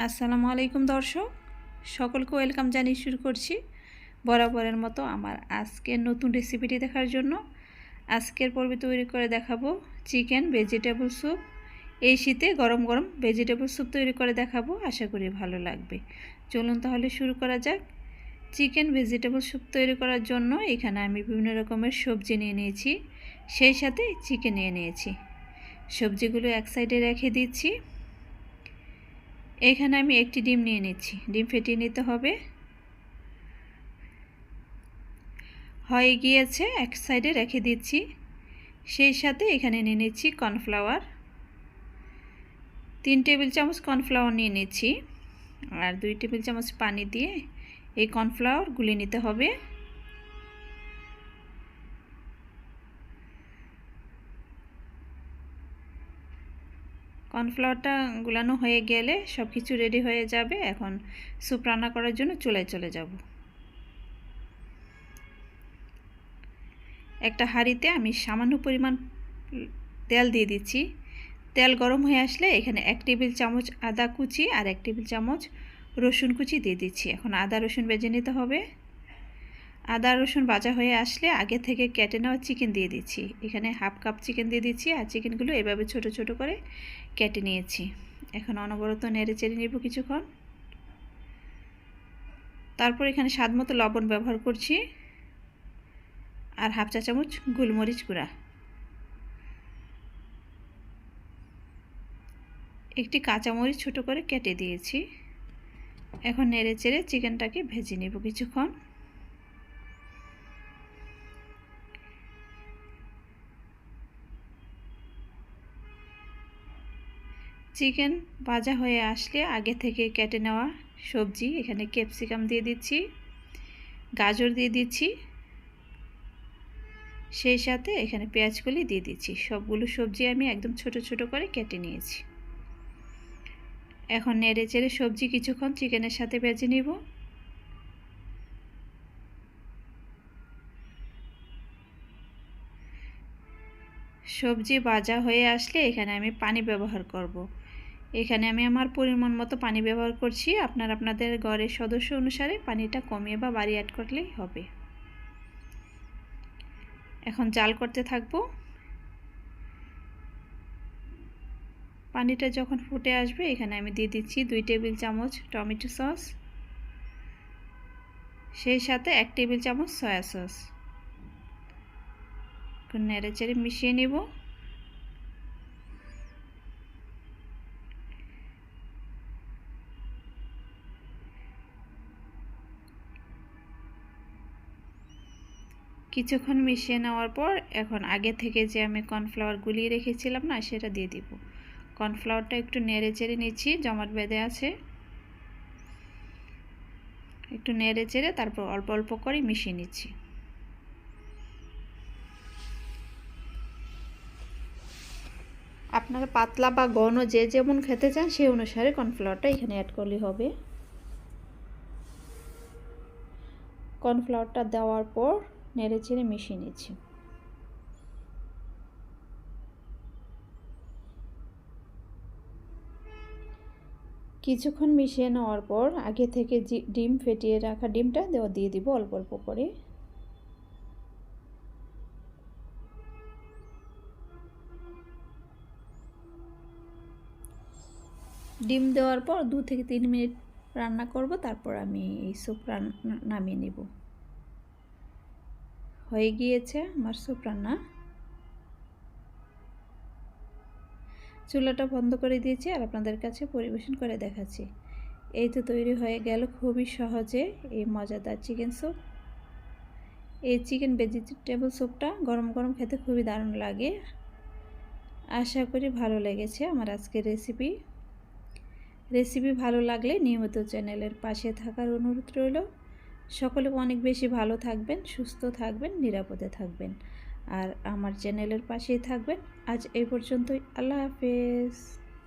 আসসালামু আলাইকুম দর্শক, সকলকে ওয়েলকাম জানিয়ে শুরু করছি বরাবরের মতো আমার আজকের নতুন রেসিপিটি দেখার জন্য। আজকের পর্বে তৈরি করে দেখাবো চিকেন ভেজিটেবল স্যুপ। এই শীতে গরম গরম ভেজিটেবল স্যুপ তৈরি করে দেখাবো, আশা করি ভালো লাগবে। চলুন তাহলে শুরু করা যাক। চিকেন ভেজিটেবল স্যুপ তৈরি করার জন্য এখানে আমি বিভিন্ন রকমের সবজি নিয়ে নিয়েছি, সেই সাথে চিকেন নিয়ে নিয়েছি। সবজিগুলো এক সাইডে রেখে দিচ্ছি। এখানে আমি একটি ডিম নিয়ে নিচ্ছি। ডিম ফেটিয়ে নিতে হবে। হয়ে গিয়েছে, এক সাইডে রেখে দিচ্ছি। সেই সাথে এখানে নিয়ে নিচ্ছি কর্নফ্লাওয়ার। তিন টেবিল চামচ কর্নফ্লাওয়ার নিয়ে নিচ্ছি। আর দুই টেবিল চামচ পানি দিয়ে এই কর্নফ্লাওয়ার গুলে নিতে হবে। কর্নফ্লাওয়ারটা গুলানো হয়ে গেলে সব কিছু রেডি হয়ে যাবে। এখন স্যুপ রান্না করার জন্য চুলায় চলে যাব। একটা হাঁড়িতে আমি সামান্য পরিমাণ তেল দিয়ে দিচ্ছি। তেল গরম হয়ে আসলে এখানে এক টেবিল চামচ আদা কুচি আর এক টেবিল চামচ রসুন কুচি দিয়ে দিচ্ছি। এখন আদা রসুন বেজে নিতে হবে। আদা, রসুন ভাজা হয়ে আসলে আগে থেকে কেটে নেওয়া চিকেন দিয়ে দিচ্ছি। এখানে হাফ কাপ চিকেন দিয়ে দিচ্ছি আর চিকেনগুলো এভাবে ছোট ছোট করে কেটে নিয়েছি। এখন অনবরত নেড়ে চেড়ে নেব কিছুক্ষণ। তারপর এখানে স্বাদ মতো লবণ ব্যবহার করছি আর হাফ চা চামচ গোলমরিচ গুঁড়া। একটি কাঁচামরিচ ছোট করে কেটে দিয়েছি। এখন নেড়ে চেড়ে চিকেনটাকে ভেজে নেব কিছুক্ষণ। চিকেন ভাজা হয়ে আসলে আগে থেকে কেটে নেওয়া সবজি। এখানে ক্যাপসিকাম দিয়ে দিচ্ছি, গাজর দিয়ে দিচ্ছি, সেই সাথে এখানে পেঁয়াজগুলি দিয়ে দিচ্ছি। সবগুলো সবজি আমি একদম ছোট ছোট করে কেটে নিয়েছি। এখন নেড়ে চেড়ে সবজি কিছুক্ষণ চিকেনের সাথে ভেজে নিব। সবজি ভাজা হয়ে আসলে এখানে আমি পানি ব্যবহার করব। এখানে আমি আমার পরিমাণ মতো পানি ব্যবহার করছি। আপনার আপনাদের ঘরের সদস্য অনুসারে পানিটা কমিয়ে বা বাড়ি অ্যাড করলেই হবে। এখন জাল করতে থাকব। পানিটা যখন ফুটে আসবে, এখানে আমি দিয়ে দিচ্ছি দুই টেবিল চামচ টমেটো সস। সেই সাথে এক টেবিল চামচ সয়া সস। নেড়ে চেড়ে মিশিয়ে নেব। কিছুক্ষণ মিশিয়ে নেওয়ার পর এখন আগে থেকে যে আমি কর্নফ্লাওয়ার গুলিয়ে রেখেছিলাম না, সেটা দিয়ে দিব। কর্নফ্লাওয়ারটা একটু নেড়ে চেড়ে নিচ্ছি, জমাট বেঁধে আছে। একটু নেড়ে চেড়ে তারপর অল্প অল্প করে মিশিয়ে নিচ্ছি। আপনারা পাতলা বা ঘন যে যেমন খেতে চান, সেই অনুসারে কর্নফ্লাওয়ারটা এখানে অ্যাড করলে হবে। কর্নফ্লাওয়ারটা দেওয়ার পর নেড়ে চেড়ে মিশিয়ে নিচ্ছি। কিছুক্ষণ মিশিয়ে নেওয়ার পর আগে থেকে ডিম ফেটিয়ে রাখা ডিমটা দেওয়া দিয়ে দিব অল্প অল্প করে। ডিম দেওয়ার পর দু থেকে তিন মিনিট রান্না করব, তারপর আমি এই স্যুপ নামিয়ে নেব। হয়ে গিয়েছে আমার স্যুপ রান্না চুলাটা বন্ধ করে দিয়েছি আর আপনাদের কাছে পরিবেশন করে দেখাচ্ছি। এই তো তৈরি হয়ে গেল খুবই সহজে এই মজাদার চিকেন স্যুপ। এই চিকেন ভেজিটেবল স্যুপটা গরম গরম খেতে খুবই দারুণ লাগে। আশা করি ভালো লেগেছে আমার আজকের রেসিপি। রেসিপি ভালো লাগলে নিয়মিত চ্যানেলের পাশে থাকার অনুরোধ রইল। সকলে অনেক বেশি ভালো থাকবেন, সুস্থ থাকবেন, নিরাপদে থাকবেন। আর আমার চ্যানেলের পাশেই থাকবেন। আজ এই পর্যন্তই। আল্লাহ হাফেজ।